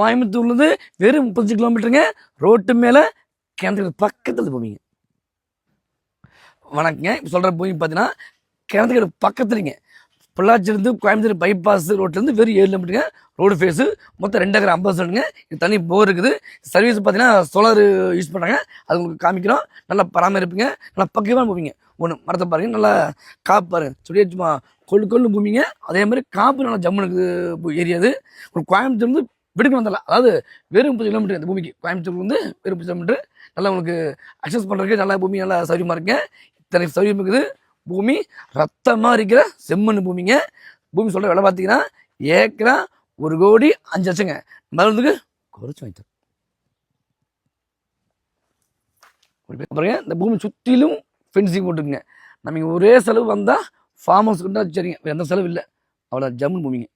கோயம்புத்தூர்லேருந்து வெறும் முப்பத்தஞ்சு கிலோமீட்டருங்க. ரோட்டு மேலே கிணத்துக்கு பக்கத்தில் போவீங்க வணக்கங்க. இப்போ சொல்கிற பூமி பார்த்தீங்கன்னா கிணத்துக்கு பக்கத்துலங்க. பொள்ளாச்சிலேருந்து கோயம்புத்தூர் பைபாஸ் ரோட்லேருந்து வெறும் ஏழு கிலோமீட்டருங்க. ரோடு ஃபேஸு மொத்தம் ரெண்டு ஏக்கர் ஐம்பது சென்ட்டுங்க இது தண்ணி போர் இருக்குது. சர்வீஸ் பார்த்தீங்கன்னா சோலார் யூஸ் பண்ணுறாங்க அது உங்களுக்கு காமிக்கிறோம். நல்லா பராமரிப்புங்க. நல்லா பக்கமாக போவீங்க ஒன்று மரத்தை பாருங்கள் நல்லா காப்பு பாருங்க. சொல்லியே சும்மா கொள்ளு கொள்ளு பூமிங்க. அதே மாதிரி காப்பு நல்லா ஜம்முனுக்கு ஏரியாது ஒரு கோயம்புத்தூர்லேருந்து விடுக்கு வந்துடலாம் அதாவது வெறும் முப்பது கிலோமீட்டர் இந்த பூமிக்கு. கோயம்புத்தூர் வந்து வெறும் முப்பது கிலோமீட்டர் நல்லா உங்களுக்கு அக்சஸ் பண்ணுறதுக்கு நல்லா பூமி நல்லா சௌரியமாக இருக்குங்க இத்தனை சௌரியம் இருக்குது. பூமி ரத்தமாக இருக்கிற செம்மண் பூமிங்க. பூமி சொல்கிற விலை பார்த்தீங்கன்னா ஏக்கரா ஒரு கோடி அஞ்சு லட்சங்க. மருந்துக்கு குறைச்சி வாங்கி தரும். பாருங்க. இந்த பூமி சுற்றிலும் ஃபென்சிங் போட்டுருங்க நம்ம இங்கே ஒரே செலவு வந்தால் ஃபார்ம் ஹவுஸ் கொண்டா சரிங்க வேறு எந்த செலவு இல்லை. அவ்வளோ ஜம்முன் பூமிங்க.